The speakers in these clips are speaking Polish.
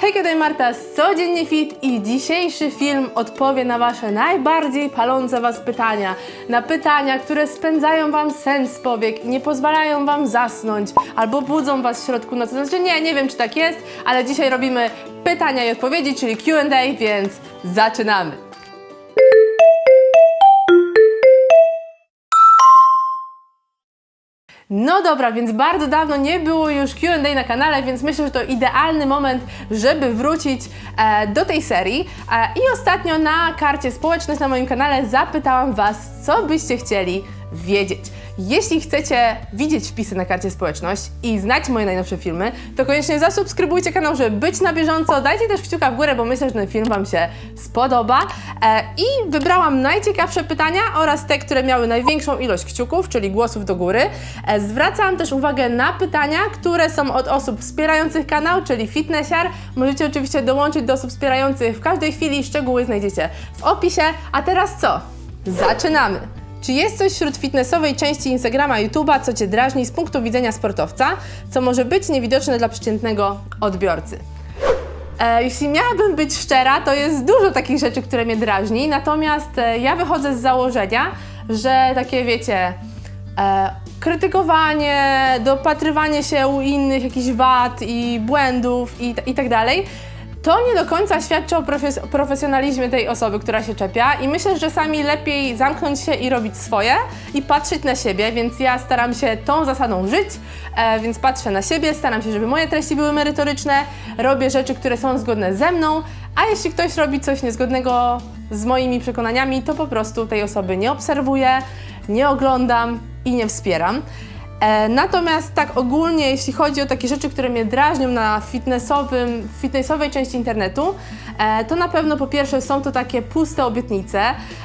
Hej, tutaj Marta z Codziennie Fit i dzisiejszy film odpowie na Wasze najbardziej palące Was pytania. Na pytania, które spędzają Wam sens powiek i nie pozwalają Wam zasnąć albo budzą Was w środku nocy. Znaczy nie, nie wiem czy tak jest, ale dzisiaj robimy pytania i odpowiedzi, czyli Q&A, więc zaczynamy. No dobra, więc bardzo dawno nie było już QA na kanale, więc myślę, że to idealny moment, żeby wrócić e, do tej serii. E, I ostatnio na karcie społeczność na moim kanale zapytałam Was, co byście chcieli wiedzieć. Jeśli chcecie widzieć wpisy na karcie społeczność i znać moje najnowsze filmy, to koniecznie zasubskrybujcie kanał, żeby być na bieżąco. Dajcie też kciuka w górę, bo myślę, że ten film Wam się spodoba. E, I wybrałam najciekawsze pytania oraz te, które miały największą ilość kciuków, czyli głosów do góry. E, zwracam też uwagę na pytania, które są od osób wspierających kanał, czyli fitnessiar. Możecie oczywiście dołączyć do osób wspierających w każdej chwili. Szczegóły znajdziecie w opisie. A teraz co? Zaczynamy! Czy jest coś wśród fitnessowej części Instagrama, YouTube'a, co Cię drażni z punktu widzenia sportowca, co może być niewidoczne dla przeciętnego odbiorcy? E, jeśli miałabym być szczera, to jest dużo takich rzeczy, które mnie drażni, natomiast e, ja wychodzę z założenia, że takie wiecie, e, krytykowanie, dopatrywanie się u innych jakichś wad i błędów i, i tak dalej, to nie do końca świadczy o profes- profesjonalizmie tej osoby, która się czepia i myślę, że czasami lepiej zamknąć się i robić swoje i patrzeć na siebie, więc ja staram się tą zasadą żyć, e, więc patrzę na siebie, staram się, żeby moje treści były merytoryczne, robię rzeczy, które są zgodne ze mną, a jeśli ktoś robi coś niezgodnego z moimi przekonaniami, to po prostu tej osoby nie obserwuję, nie oglądam i nie wspieram. E, natomiast tak ogólnie, jeśli chodzi o takie rzeczy, które mnie drażnią na fitnessowym, fitnessowej części internetu, e, to na pewno po pierwsze są to takie puste obietnice,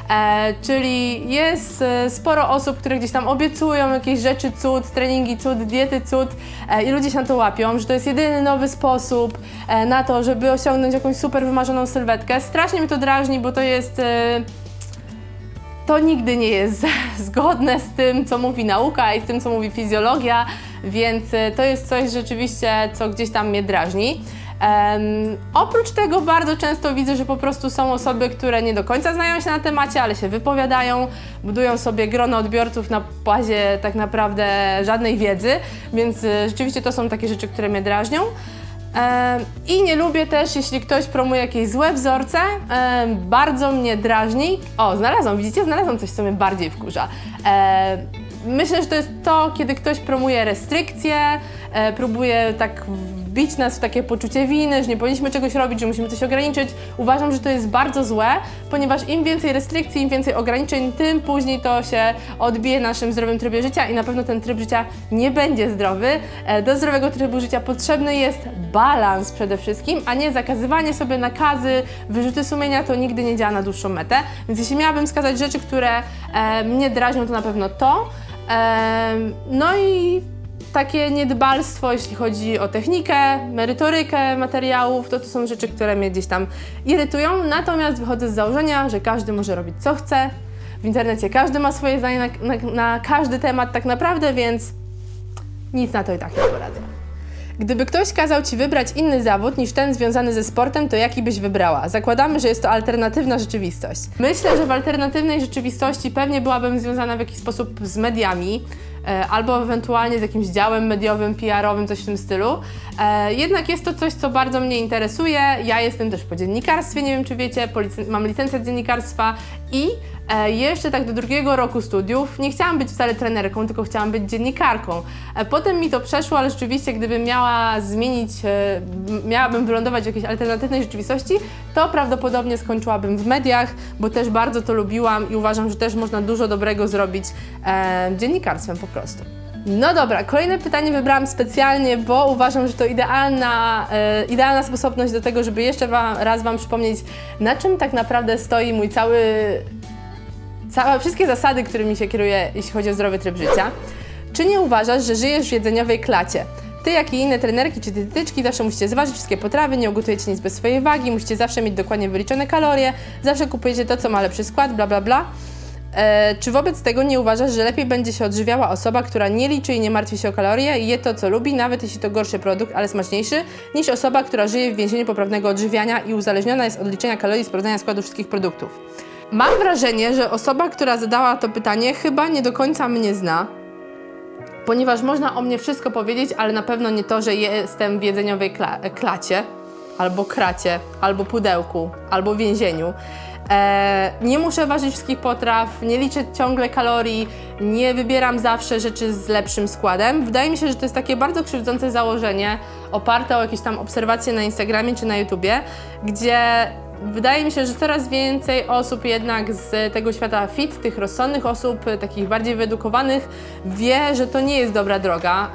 e, czyli jest sporo osób, które gdzieś tam obiecują jakieś rzeczy cud, treningi cud, diety cud i ludzie się na to łapią, że to jest jedyny nowy sposób na to, żeby osiągnąć jakąś super wymarzoną sylwetkę. Strasznie mnie to drażni, bo to jest... E, to nigdy nie jest zgodne z tym, co mówi nauka i z tym, co mówi fizjologia, więc y, to jest coś rzeczywiście, co gdzieś tam mnie drażni. Em, oprócz tego bardzo często widzę, że po prostu są osoby, które nie do końca znają się na temacie, ale się wypowiadają, budują sobie grono odbiorców na bazie tak naprawdę żadnej wiedzy, więc y, rzeczywiście to są takie rzeczy, które mnie drażnią. I nie lubię też, jeśli ktoś promuje jakieś złe wzorce. Bardzo mnie drażni. O, znalazłam, widzicie? Znalazłam coś, co mnie bardziej wkurza. Myślę, że to jest to, kiedy ktoś promuje restrykcje, e, próbuje tak wbić nas w takie poczucie winy, że nie powinniśmy czegoś robić, że musimy coś ograniczyć. Uważam, że to jest bardzo złe, ponieważ im więcej restrykcji, im więcej ograniczeń, tym później to się odbije na naszym zdrowym trybie życia i na pewno ten tryb życia nie będzie zdrowy. E, Do zdrowego trybu życia potrzebny jest balans przede wszystkim, a nie zakazywanie sobie nakazy, wyrzuty sumienia, to nigdy nie działa na dłuższą metę. Więc jeśli miałabym wskazać rzeczy, które e, mnie drażnią, to na pewno to. Em, No i takie niedbalstwo, jeśli chodzi o technikę, merytorykę materiałów, to to są rzeczy, które mnie gdzieś tam irytują. Natomiast wychodzę z założenia, że każdy może robić co chce. W internecie każdy ma swoje zdanie na, na, na każdy temat tak naprawdę, więc nic na to i tak nie poradzę. Gdyby ktoś kazał Ci wybrać inny zawód niż ten związany ze sportem, to jaki byś wybrała? Zakładamy, że jest to alternatywna rzeczywistość. Myślę, że w alternatywnej rzeczywistości pewnie byłabym związana w jakiś sposób z mediami, albo ewentualnie z jakimś działem mediowym, PR-owym, coś w tym stylu. E, jednak jest to coś, co bardzo mnie interesuje. Ja jestem też po dziennikarstwie, nie wiem czy wiecie, mam licencję dziennikarstwa i E, jeszcze tak do drugiego roku studiów nie chciałam być wcale trenerką, tylko chciałam być dziennikarką. E, potem mi to przeszło, ale rzeczywiście gdybym miała zmienić, e, miałabym wylądować w jakiejś alternatywnej rzeczywistości, to prawdopodobnie skończyłabym w mediach, bo też bardzo to lubiłam i uważam, że też można dużo dobrego zrobić e, dziennikarstwem po prostu. No dobra, kolejne pytanie wybrałam specjalnie, bo uważam, że to idealna, e, idealna sposobność do tego, żeby jeszcze wam, raz Wam przypomnieć, na czym tak naprawdę stoi mój cały całe, wszystkie zasady, którymi się kieruję, jeśli chodzi o zdrowy tryb życia. Czy nie uważasz, że żyjesz w jedzeniowej klacie? Ty, jak i inne trenerki czy dietetyczki zawsze musicie zważyć wszystkie potrawy, nie ugotujecie nic bez swojej wagi, musicie zawsze mieć dokładnie wyliczone kalorie, zawsze kupujecie to, co ma lepszy skład, bla bla bla. E, czy wobec tego nie uważasz, że lepiej będzie się odżywiała osoba, która nie liczy i nie martwi się o kalorie i je to, co lubi, nawet jeśli to gorszy produkt, ale smaczniejszy, niż osoba, która żyje w więzieniu poprawnego odżywiania i uzależniona jest od liczenia kalorii i sprawdzania składu wszystkich produktów? Mam wrażenie, że osoba, która zadała to pytanie, chyba nie do końca mnie zna, ponieważ można o mnie wszystko powiedzieć, ale na pewno nie to, że jestem w jedzeniowej kla- klacie, albo kracie, albo pudełku, albo więzieniu. E, nie muszę ważyć wszystkich potraw, nie liczę ciągle kalorii, nie wybieram zawsze rzeczy z lepszym składem. Wydaje mi się, że to jest takie bardzo krzywdzące założenie, oparte o jakieś tam obserwacje na Instagramie czy na YouTubie, gdzie Wydaje mi się, że coraz więcej osób jednak z tego świata fit, tych rozsądnych osób, takich bardziej wyedukowanych, wie, że to nie jest dobra droga.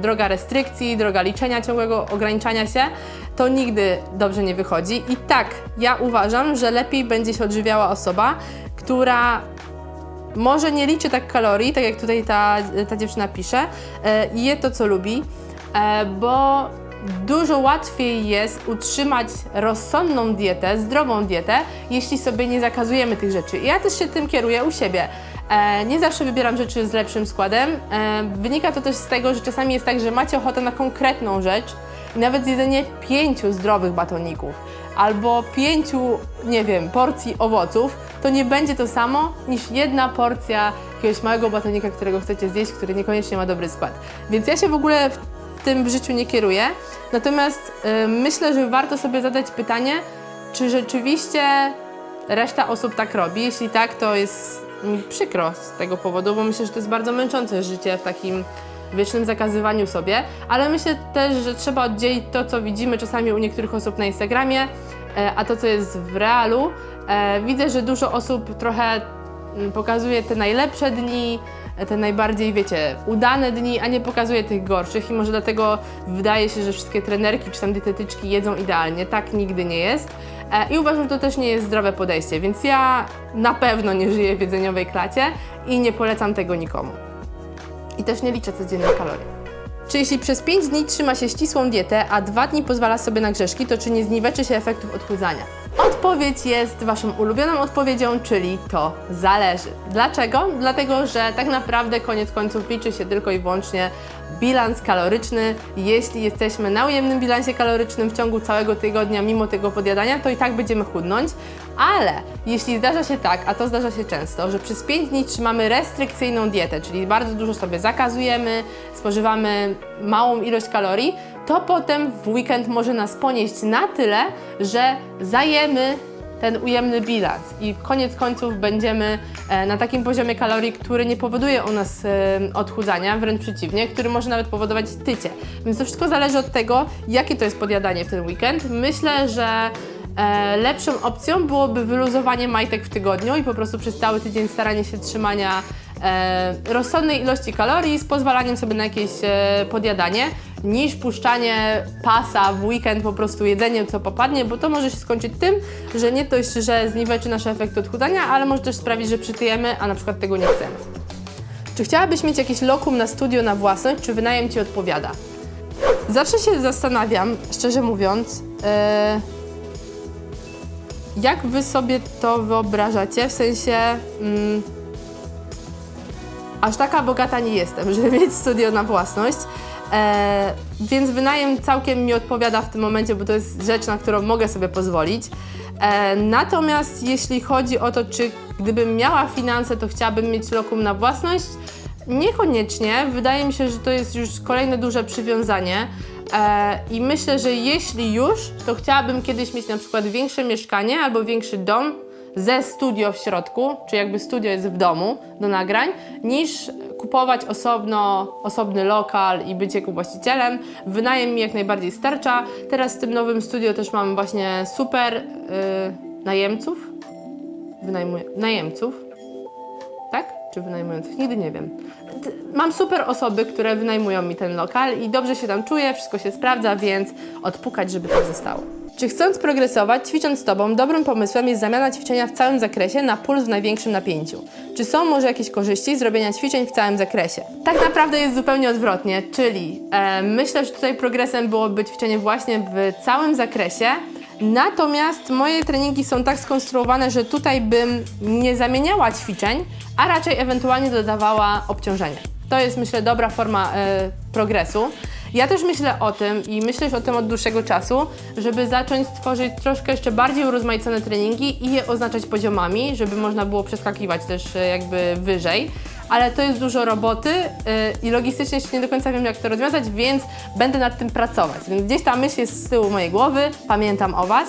Droga restrykcji, droga liczenia ciągłego ograniczania się, to nigdy dobrze nie wychodzi. I tak, ja uważam, że lepiej będzie się odżywiała osoba, która może nie liczy tak kalorii, tak jak tutaj ta, ta dziewczyna pisze, e, i je to, co lubi, e, bo dużo łatwiej jest utrzymać rozsądną dietę, zdrową dietę, jeśli sobie nie zakazujemy tych rzeczy. Ja też się tym kieruję u siebie. E, nie zawsze wybieram rzeczy z lepszym składem. E, wynika to też z tego, że czasami jest tak, że macie ochotę na konkretną rzecz i nawet zjedzenie pięciu zdrowych batoników albo pięciu, nie wiem, porcji owoców, to nie będzie to samo niż jedna porcja jakiegoś małego batonika, którego chcecie zjeść, który niekoniecznie ma dobry skład. Więc ja się w ogóle tym w życiu nie kieruję. Natomiast y, myślę, że warto sobie zadać pytanie, czy rzeczywiście reszta osób tak robi. Jeśli tak, to jest mi przykro z tego powodu, bo myślę, że to jest bardzo męczące życie w takim wiecznym zakazywaniu sobie, ale myślę też, że trzeba oddzielić to, co widzimy czasami u niektórych osób na Instagramie, e, a to, co jest w realu. E, Widzę, że dużo osób trochę mm, pokazuje te najlepsze dni, te najbardziej, wiecie, udane dni, a nie pokazuje tych gorszych i może dlatego wydaje się, że wszystkie trenerki czy tam dietetyczki jedzą idealnie. Tak nigdy nie jest. E, I uważam, że to też nie jest zdrowe podejście, więc ja na pewno nie żyję w jedzeniowej klacie i nie polecam tego nikomu. I też nie liczę codziennych kalorii. Czy jeśli przez 5 dni trzyma się ścisłą dietę, a 2 dni pozwala sobie na grzeszki, to czy nie zniweczy się efektów odchudzania? Odpowiedź jest Waszą ulubioną odpowiedzią, czyli to zależy. Dlaczego? Dlatego, że tak naprawdę koniec końców liczy się tylko i wyłącznie bilans kaloryczny. Jeśli jesteśmy na ujemnym bilansie kalorycznym w ciągu całego tygodnia, mimo tego podjadania, to i tak będziemy chudnąć. Ale jeśli zdarza się tak, a to zdarza się często, że przez 5 dni trzymamy restrykcyjną dietę, czyli bardzo dużo sobie zakazujemy, spożywamy małą ilość kalorii, to potem w weekend może nas ponieść na tyle, że zajemy ten ujemny bilans i koniec końców będziemy e, na takim poziomie kalorii, który nie powoduje u nas e, odchudzania, wręcz przeciwnie, który może nawet powodować tycie. Więc to wszystko zależy od tego, jakie to jest podjadanie w ten weekend. Myślę, że e, lepszą opcją byłoby wyluzowanie majtek w tygodniu i po prostu przez cały tydzień staranie się trzymania rozsądnej ilości kalorii z pozwalaniem sobie na jakieś podjadanie, niż puszczanie pasa w weekend, po prostu jedzenie co popadnie, bo to może się skończyć tym, że nie dość, że zniweczy nasze efekty odchudzania, ale może też sprawić, że przytyjemy, a na przykład tego nie chcemy. Czy chciałabyś mieć jakieś lokum na studio na własność, czy wynajem Ci odpowiada? Zawsze się zastanawiam, szczerze mówiąc, e, jak Wy sobie to wyobrażacie, w sensie... Mm, aż taka bogata nie jestem, żeby mieć studio na własność. E, więc wynajem całkiem mi odpowiada w tym momencie, bo to jest rzecz, na którą mogę sobie pozwolić. E, natomiast jeśli chodzi o to, czy gdybym miała finanse, to chciałabym mieć lokum na własność, niekoniecznie. Wydaje mi się, że to jest już kolejne duże przywiązanie. E, I myślę, że jeśli już, to chciałabym kiedyś mieć na przykład większe mieszkanie albo większy dom, ze studio w środku, czy jakby studio jest w domu do nagrań, niż kupować osobno, osobny lokal i być jego właścicielem. Wynajem mi jak najbardziej starcza. Teraz w tym nowym studio też mam właśnie super yy, najemców. Wynajmuję, najemców. Tak? Czy wynajmujących? Nigdy nie wiem. Mam super osoby, które wynajmują mi ten lokal i dobrze się tam czuję, wszystko się sprawdza, więc odpukać, żeby tak zostało. Czy chcąc progresować, ćwicząc z Tobą, dobrym pomysłem jest zamiana ćwiczenia w całym zakresie na puls w największym napięciu? Czy są może jakieś korzyści z robienia ćwiczeń w całym zakresie? Tak naprawdę jest zupełnie odwrotnie, czyli e, myślę, że tutaj progresem byłoby ćwiczenie właśnie w całym zakresie, Natomiast moje treningi są tak skonstruowane, że tutaj bym nie zamieniała ćwiczeń, a raczej ewentualnie dodawała obciążenie. To jest myślę dobra forma e, progresu. Ja też myślę o tym i myślę o tym od dłuższego czasu, żeby zacząć tworzyć troszkę jeszcze bardziej urozmaicone treningi i je oznaczać poziomami, żeby można było przeskakiwać też e, jakby wyżej. Ale to jest dużo roboty e, i logistycznie jeszcze nie do końca wiem, jak to rozwiązać, więc będę nad tym pracować. Więc gdzieś ta myśl jest z tyłu mojej głowy, pamiętam o Was.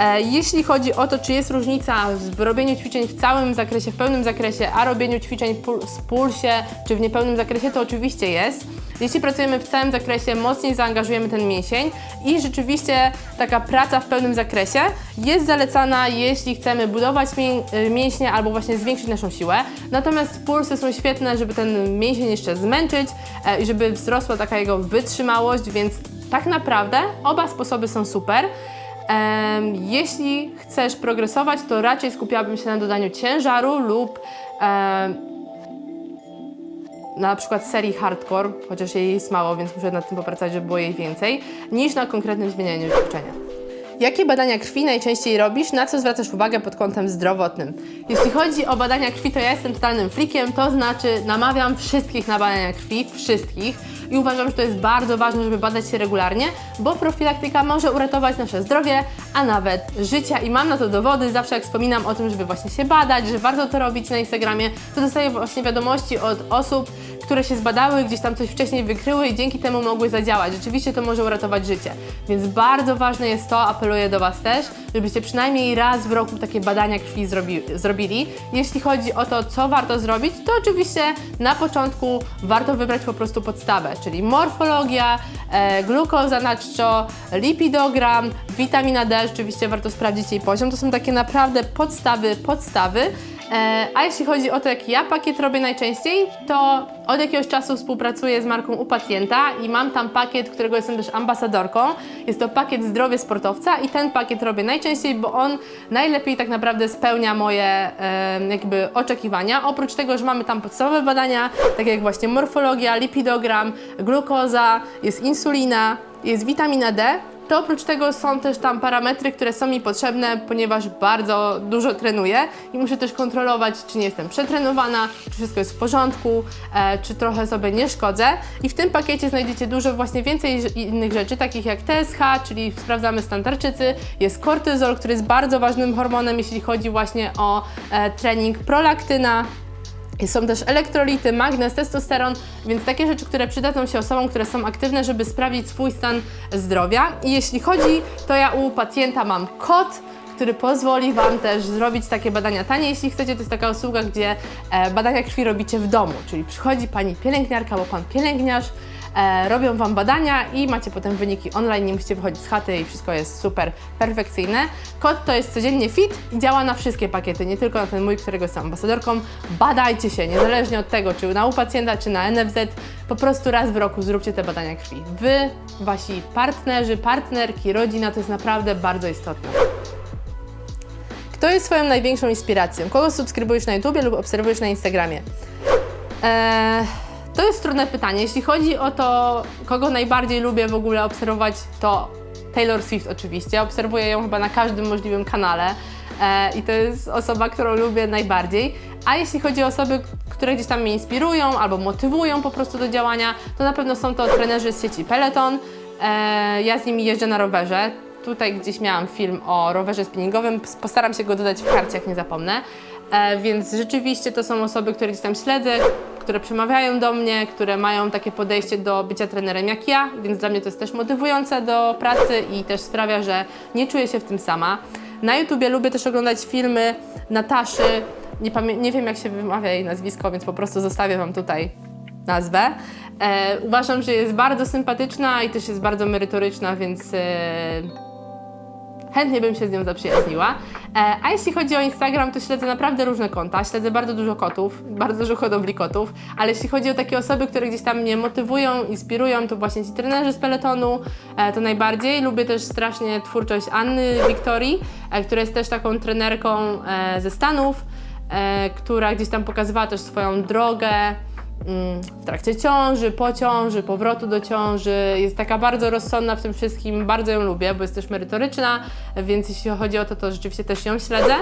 E, Jeśli chodzi o to, czy jest różnica w robieniu ćwiczeń w całym zakresie, w pełnym zakresie, a robieniu ćwiczeń z pulsie, czy w niepełnym zakresie, to oczywiście jest. Jeśli pracujemy w całym zakresie, mocniej zaangażujemy ten mięsień i rzeczywiście taka praca w pełnym zakresie jest zalecana, jeśli chcemy budować y, mięśnie albo właśnie zwiększyć naszą siłę. Natomiast pulsy są świetne, żeby ten mięsień jeszcze zmęczyć e, i żeby wzrosła taka jego wytrzymałość, więc tak naprawdę oba sposoby są super. Jeśli chcesz progresować, to raczej skupiałabym się na dodaniu ciężaru lub na przykład serii hardcore, chociaż jej jest mało, więc muszę nad tym popracować, żeby było jej więcej, niż na konkretnym zmienianiu ćwiczenia. Jakie badania krwi najczęściej robisz? Na co zwracasz uwagę pod kątem zdrowotnym? Jeśli chodzi o badania krwi, to ja jestem totalnym flikiem, to znaczy namawiam wszystkich na badania krwi, wszystkich i uważam, że to jest bardzo ważne, żeby badać się regularnie, bo profilaktyka może uratować nasze zdrowie, a nawet życia i mam na to dowody, zawsze jak wspominam o tym, żeby właśnie się badać, że warto to robić na Instagramie, to dostaję właśnie wiadomości od osób, które się zbadały, gdzieś tam coś wcześniej wykryły i dzięki temu mogły zadziałać. Rzeczywiście to może uratować życie. Więc bardzo ważne jest to, apeluję do Was też, żebyście przynajmniej raz w roku takie badania krwi zrobi, zrobili. Jeśli chodzi o to, co warto zrobić, to oczywiście na początku warto wybrać po prostu podstawę, czyli morfologia, e, glukoza na czczo, lipidogram, witamina D, rzeczywiście warto sprawdzić jej poziom. To są takie naprawdę podstawy, podstawy. E, A jeśli chodzi o to, jaki ja pakiet robię najczęściej, to od jakiegoś czasu współpracuję z marką u pacjenta i mam tam pakiet, którego jestem też ambasadorką. Jest to pakiet zdrowie sportowca i ten pakiet robię najczęściej, bo on najlepiej tak naprawdę spełnia moje jakby oczekiwania. Oprócz tego, że mamy tam podstawowe badania, takie jak właśnie morfologia, lipidogram, glukoza, jest insulina, jest witamina D, to oprócz tego są też tam parametry, które są mi potrzebne, ponieważ bardzo dużo trenuję i muszę też kontrolować, czy nie jestem przetrenowana, czy wszystko jest w porządku, e, czy trochę sobie nie szkodzę. I w tym pakiecie znajdziecie dużo właśnie więcej innych rzeczy, takich jak TSH, czyli sprawdzamy stan tarczycy, jest kortyzol, który jest bardzo ważnym hormonem, jeśli chodzi właśnie o e, trening, prolaktyna, są też elektrolity, magnez, testosteron, więc takie rzeczy, które przydadzą się osobom, które są aktywne, żeby sprawdzić swój stan zdrowia. I jeśli chodzi, to ja u pacjenta mam kod, który pozwoli Wam też zrobić takie badania tanie. Jeśli chcecie, to jest taka usługa, gdzie e, badania krwi robicie w domu, czyli przychodzi Pani pielęgniarka albo Pan pielęgniarz, robią Wam badania i macie potem wyniki online, nie musicie wychodzić z chaty i wszystko jest super perfekcyjne. Kod to jest codziennie fit i działa na wszystkie pakiety, nie tylko na ten mój, którego jestem ambasadorką. Badajcie się, niezależnie od tego, czy na u pacjenta, czy na NFZ, po prostu raz w roku zróbcie te badania krwi. Wy, Wasi partnerzy, partnerki, rodzina, to jest naprawdę bardzo istotne. Kto jest Twoją największą inspiracją? Kogo subskrybujesz na YouTubie lub obserwujesz na Instagramie? Eee, to jest trudne pytanie. Jeśli chodzi o to, kogo najbardziej lubię w ogóle obserwować, to Taylor Swift oczywiście. Obserwuję ją chyba na każdym możliwym kanale e, i to jest osoba, którą lubię najbardziej. A jeśli chodzi o osoby, które gdzieś tam mnie inspirują albo motywują po prostu do działania, to na pewno są to trenerzy z sieci Peloton. E, ja z nimi jeżdżę na rowerze. Tutaj gdzieś miałam film o rowerze spinningowym. Postaram się go dodać w karcie, jak nie zapomnę. E, więc rzeczywiście to są osoby, które gdzieś tam śledzę, które przemawiają do mnie, które mają takie podejście do bycia trenerem jak ja, więc dla mnie to jest też motywujące do pracy i też sprawia, że nie czuję się w tym sama. Na YouTubie lubię też oglądać filmy Nataszy, nie, nie wiem jak się wymawia jej nazwisko, więc po prostu zostawię Wam tutaj nazwę. E, uważam, że jest bardzo sympatyczna i też jest bardzo merytoryczna, więc e, chętnie bym się z nią zaprzyjaźniła. E, a jeśli chodzi o Instagram, to śledzę naprawdę różne konta. Śledzę bardzo dużo kotów, bardzo dużo hodowli kotów, ale jeśli chodzi o takie osoby, które gdzieś tam mnie motywują, inspirują, to właśnie ci trenerzy z peletonu, e, to najbardziej. Lubię też strasznie twórczość Anny Wiktorii, e, która jest też taką trenerką ze Stanów, która gdzieś tam pokazywała też swoją drogę w trakcie ciąży, po ciąży, powrotu do ciąży. Jest taka bardzo rozsądna w tym wszystkim, bardzo ją lubię, bo jest też merytoryczna, więc jeśli chodzi o to, to rzeczywiście też ją śledzę.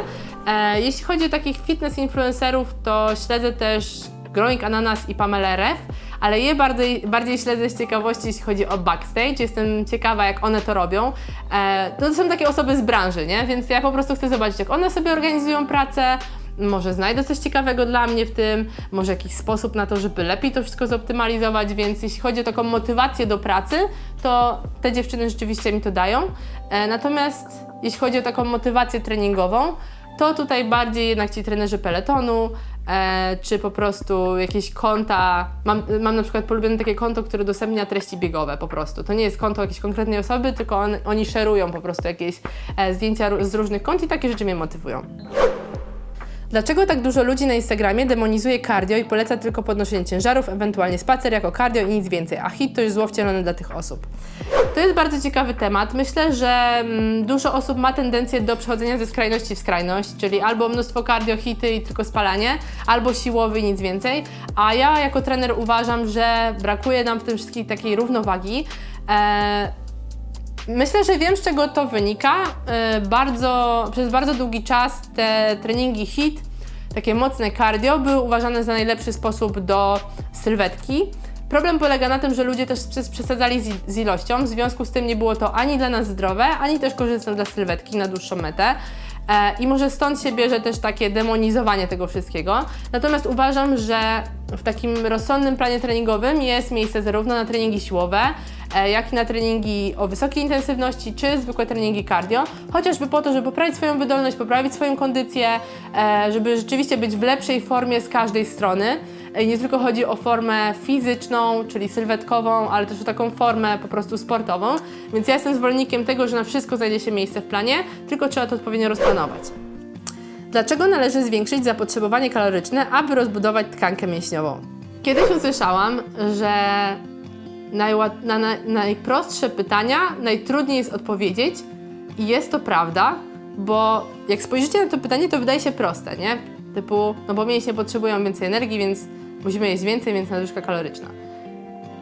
E, jeśli chodzi o takich fitness influencerów, to śledzę też Growing Ananas i Pamela Ref, ale je bardziej, bardziej śledzę z ciekawości, jeśli chodzi o backstage. Jestem ciekawa, jak one to robią. E, to są takie osoby z branży, nie? Więc ja po prostu chcę zobaczyć, jak one sobie organizują pracę, może znajdę coś ciekawego dla mnie w tym, może jakiś sposób na to, żeby lepiej to wszystko zoptymalizować, więc jeśli chodzi o taką motywację do pracy, to te dziewczyny rzeczywiście mi to dają. E, natomiast jeśli chodzi o taką motywację treningową, to tutaj bardziej jednak ci trenerzy peletonu, e, czy po prostu jakieś konta. Mam, mam na przykład polubione takie konto, które udostępnia treści biegowe po prostu. To nie jest konto jakiejś konkretnej osoby, tylko on, oni szerują po prostu jakieś e, zdjęcia z różnych kont i takie rzeczy mnie motywują. Dlaczego tak dużo ludzi na Instagramie demonizuje cardio i poleca tylko podnoszenie ciężarów, ewentualnie spacer jako cardio i nic więcej, a hit to już zło wcielone dla tych osób? To jest bardzo ciekawy temat. Myślę, że mm, dużo osób ma tendencję do przechodzenia ze skrajności w skrajność, czyli albo mnóstwo cardio, hity i tylko spalanie, albo siłowy i nic więcej. A ja jako trener uważam, że brakuje nam w tym wszystkim takiej równowagi. E, Myślę, że wiem z czego to wynika. E, Bardzo, przez bardzo długi czas te treningi HIT, takie mocne cardio, były uważane za najlepszy sposób do sylwetki. Problem polega na tym, że ludzie też przes- przesadzali z, ilością, w związku z tym nie było to ani dla nas zdrowe, ani też korzystne dla sylwetki na dłuższą metę. E, I może stąd się bierze też takie demonizowanie tego wszystkiego. Natomiast uważam, że w takim rozsądnym planie treningowym jest miejsce zarówno na treningi siłowe, jak i na treningi o wysokiej intensywności, czy zwykłe treningi cardio, chociażby po to, żeby poprawić swoją wydolność, poprawić swoją kondycję, e, żeby rzeczywiście być w lepszej formie z każdej strony. E, Nie tylko chodzi o formę fizyczną, czyli sylwetkową, ale też o taką formę po prostu sportową. Więc ja jestem zwolennikiem tego, że na wszystko znajdzie się miejsce w planie, tylko trzeba to odpowiednio rozplanować. Dlaczego należy zwiększyć zapotrzebowanie kaloryczne, aby rozbudować tkankę mięśniową? Kiedyś usłyszałam, że na, na najprostsze pytania najtrudniej jest odpowiedzieć i jest to prawda, bo jak spojrzycie na to pytanie, to wydaje się proste, nie? Typu, no bo mięśnie potrzebują więcej energii, więc musimy jeść więcej, więc nadwyżka kaloryczna.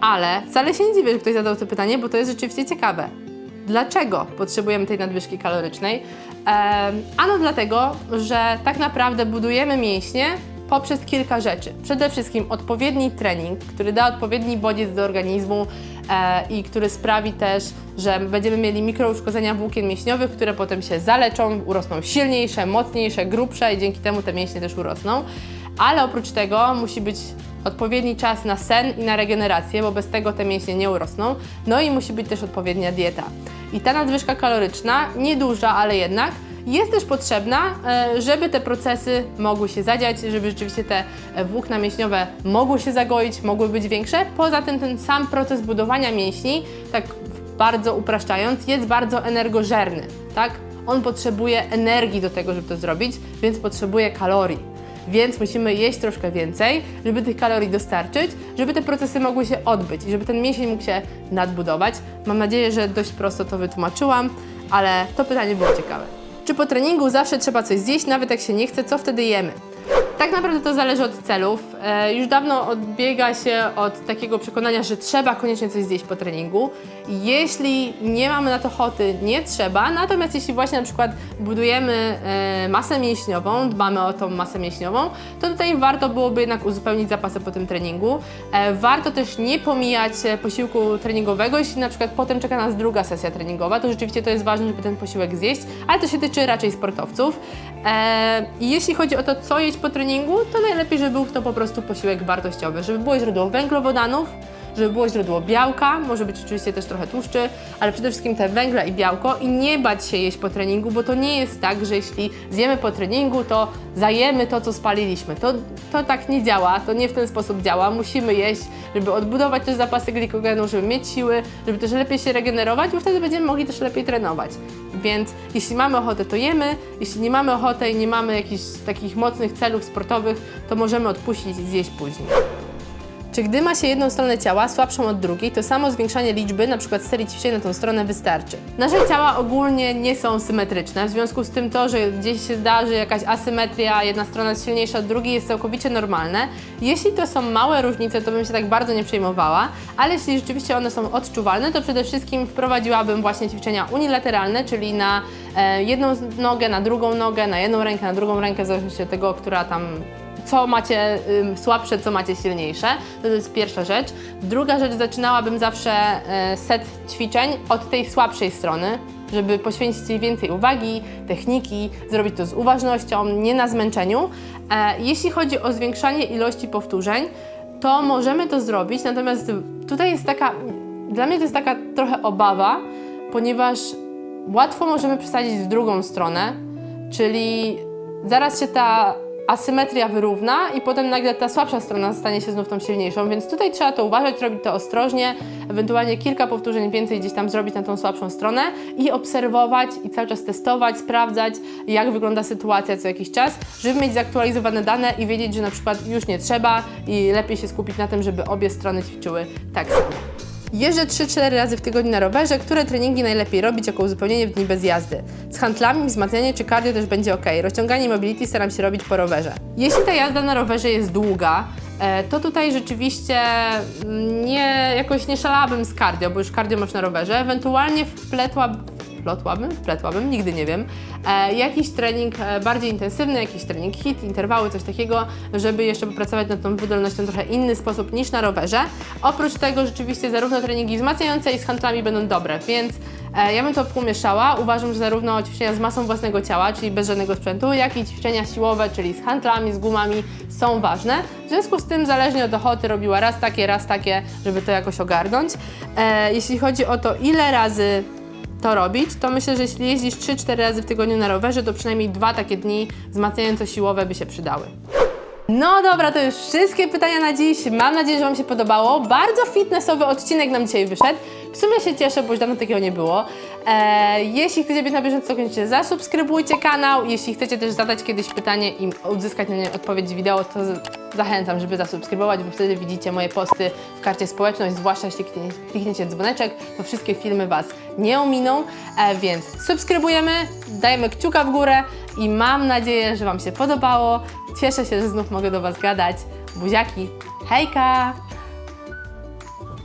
Ale wcale się nie dziwię, że ktoś zadał to pytanie, bo to jest rzeczywiście ciekawe. Dlaczego potrzebujemy tej nadwyżki kalorycznej? Em, ano dlatego, że tak naprawdę budujemy mięśnie poprzez kilka rzeczy. Przede wszystkim odpowiedni trening, który da odpowiedni bodziec do organizmu e, i który sprawi też, że będziemy mieli mikrouszkodzenia włókien mięśniowych, które potem się zaleczą, urosną silniejsze, mocniejsze, grubsze i dzięki temu te mięśnie też urosną. Ale oprócz tego musi być odpowiedni czas na sen i na regenerację, bo bez tego te mięśnie nie urosną. No i musi być też odpowiednia dieta. I ta nadwyżka kaloryczna, nieduża, ale jednak, jest też potrzebna, e, żeby te procesy mogły się zadziać, żeby rzeczywiście te e, włókna mięśniowe mogły się zagoić, mogły być większe. Poza tym ten sam proces budowania mięśni, tak bardzo upraszczając, jest bardzo energożerny, tak? On potrzebuje energii do tego, żeby to zrobić, więc potrzebuje kalorii więc musimy jeść troszkę więcej, żeby tych kalorii dostarczyć, żeby te procesy mogły się odbyć i żeby ten mięsień mógł się nadbudować. Mam nadzieję, że dość prosto to wytłumaczyłam, ale to pytanie było ciekawe. Czy po treningu zawsze trzeba coś zjeść, nawet jak się nie chce, co wtedy jemy? Tak naprawdę to zależy od celów. E, już dawno odbiega się od takiego przekonania, że trzeba koniecznie coś zjeść po treningu. Jeśli nie mamy na to ochoty, nie trzeba. Natomiast jeśli właśnie na przykład budujemy e, masę mięśniową, dbamy o tą masę mięśniową, to tutaj warto byłoby jednak uzupełnić zapasy po tym treningu. E, warto też nie pomijać posiłku treningowego, jeśli na przykład potem czeka nas druga sesja treningowa, to rzeczywiście to jest ważne, żeby ten posiłek zjeść, ale to się tyczy raczej sportowców. Jeśli chodzi o to, co jeść po treningu, to najlepiej, żeby był to po prostu posiłek wartościowy, żeby było źródło węglowodanów, żeby było źródło białka, może być oczywiście też trochę tłuszczy, ale przede wszystkim te węgle i białko i nie bać się jeść po treningu, bo to nie jest tak, że jeśli zjemy po treningu, to zajemy to, co spaliliśmy. To, to tak nie działa, to nie w ten sposób działa. Musimy jeść, żeby odbudować też zapasy glikogenu, żeby mieć siły, żeby też lepiej się regenerować, bo wtedy będziemy mogli też lepiej trenować. Więc jeśli mamy ochotę, to jemy, jeśli nie mamy ochoty i nie mamy jakichś takich mocnych celów sportowych, to możemy odpuścić i zjeść później. Czy gdy ma się jedną stronę ciała słabszą od drugiej, to samo zwiększanie liczby, przykład serii ćwiczeń na tą stronę wystarczy. Nasze ciała ogólnie nie są symetryczne, w związku z tym to, że gdzieś się zdarzy jakaś asymetria, jedna strona jest silniejsza od drugiej jest całkowicie normalne. Jeśli to są małe różnice, to bym się tak bardzo nie przejmowała, ale jeśli rzeczywiście one są odczuwalne, to przede wszystkim wprowadziłabym właśnie ćwiczenia unilateralne, czyli na e, jedną nogę, na drugą nogę, na jedną rękę, na drugą rękę, w zależności od tego, która tam co macie ym, słabsze, co macie silniejsze. To jest pierwsza rzecz. Druga rzecz, zaczynałabym zawsze e, set ćwiczeń od tej słabszej strony, żeby poświęcić więcej uwagi, techniki, zrobić to z uważnością, nie na zmęczeniu. E, jeśli chodzi o zwiększanie ilości powtórzeń, to możemy to zrobić, natomiast tutaj jest taka, dla mnie to jest taka trochę obawa, ponieważ łatwo możemy przesadzić w drugą stronę, czyli zaraz się ta asymetria wyrówna i potem nagle ta słabsza strona stanie się znów tą silniejszą, więc tutaj trzeba to uważać, robić to ostrożnie, ewentualnie kilka powtórzeń więcej gdzieś tam zrobić na tą słabszą stronę i obserwować i cały czas testować, sprawdzać, jak wygląda sytuacja co jakiś czas, żeby mieć zaktualizowane dane i wiedzieć, że na przykład już nie trzeba i lepiej się skupić na tym, żeby obie strony ćwiczyły tak samo. Jeżdżę 3-4 razy w tygodniu na rowerze. Które treningi najlepiej robić jako uzupełnienie w dni bez jazdy? Z handlami, wzmacnianie czy cardio też będzie ok. Rozciąganie mobility staram się robić po rowerze. Jeśli ta jazda na rowerze jest długa, e, to tutaj rzeczywiście mm, nie, jakoś nie szalałabym z cardio, bo już cardio masz na rowerze. Ewentualnie wpletła, wplotłabym, wpletłabym, nigdy nie wiem, e, jakiś trening e, bardziej intensywny, jakiś trening hit, interwały, coś takiego, żeby jeszcze popracować nad tą wydolnością trochę inny sposób niż na rowerze. Oprócz tego rzeczywiście zarówno treningi wzmacniające i z handlami będą dobre, więc e, ja bym to pomieszała. Uważam, że zarówno ćwiczenia z masą własnego ciała, czyli bez żadnego sprzętu, jak i ćwiczenia siłowe, czyli z handlami, z gumami są ważne. W związku z tym zależnie od ochoty robiła raz takie, raz takie, żeby to jakoś ogarnąć. E, jeśli chodzi o to, ile razy to robić, to myślę, że jeśli jeździsz 3-4 razy w tygodniu na rowerze, to przynajmniej dwa takie dni wzmacniająco-siłowe by się przydały. No dobra, to już wszystkie pytania na dziś. Mam nadzieję, że Wam się podobało. Bardzo fitnessowy odcinek nam dzisiaj wyszedł. W sumie się cieszę, bo już dawno takiego nie było. Eee, jeśli chcecie być na bieżąco, to koniecznie zasubskrybujcie kanał. Jeśli chcecie też zadać kiedyś pytanie i uzyskać na nie odpowiedź wideo, to zachęcam, żeby zasubskrybować, bo wtedy widzicie moje posty w karcie społeczność, zwłaszcza jeśli kliknie- klikniecie dzwoneczek, to wszystkie filmy Was nie ominą, e, więc subskrybujemy, dajemy kciuka w górę i mam nadzieję, że Wam się podobało. Cieszę się, że znów mogę do Was gadać. Buziaki, hejka!